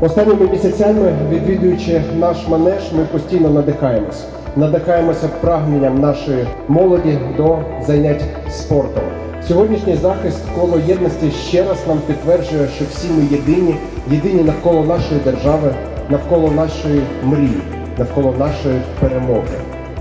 Останніми місяцями, відвідуючи наш манеж, ми постійно надихаємось. Надихаємося прагненням нашої молоді до занять спортом. Сьогоднішній захист коло єдності ще раз нам підтверджує, що всі ми єдині, єдині навколо нашої держави, навколо нашої мрії, навколо нашої перемоги.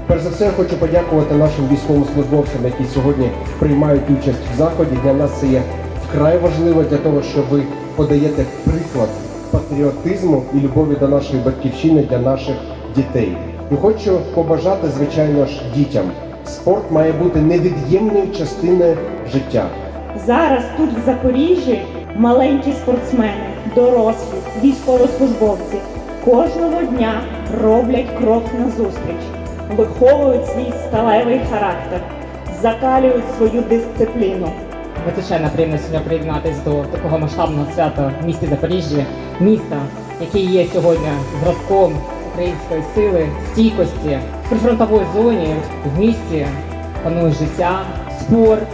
Перш за все, я хочу подякувати нашим військовослужбовцям, які сьогодні приймають участь в заході. Для нас це є вкрай важливо для того, що ви подаєте приклад патріотизму і любові до нашої батьківщини для наших дітей. І хочу побажати, звичайно ж, дітям. Спорт має бути невід'ємною частиною життя. Зараз тут в Запоріжжі маленькі спортсмени, дорослі, військовослужбовці кожного дня роблять крок назустріч, виховують свій сталевий характер, закалюють свою дисципліну. Надзвичайно приємно сьогодні приєднатись до такого масштабного свята в місті Запоріжжі, міста, яке є сьогодні зразком української сили, стійкості в прифронтовій зоні в місті панує життя, спорт.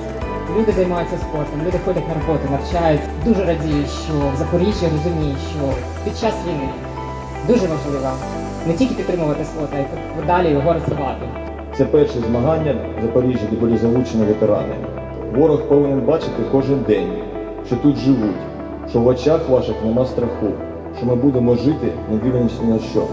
Люди займаються спортом, люди ходять на роботу, навчаються. Дуже радію, що в Запоріжжі розуміють, що під час війни дуже важливо не тільки підтримувати спорт, а й далі його розвивати. Це перші змагання в Запоріжжі, де були залучені ветерани. Ворог повинен бачити кожен день, що тут живуть, що в очах ваших нема страху, що ми будемо жити, не дивлячись ні на що.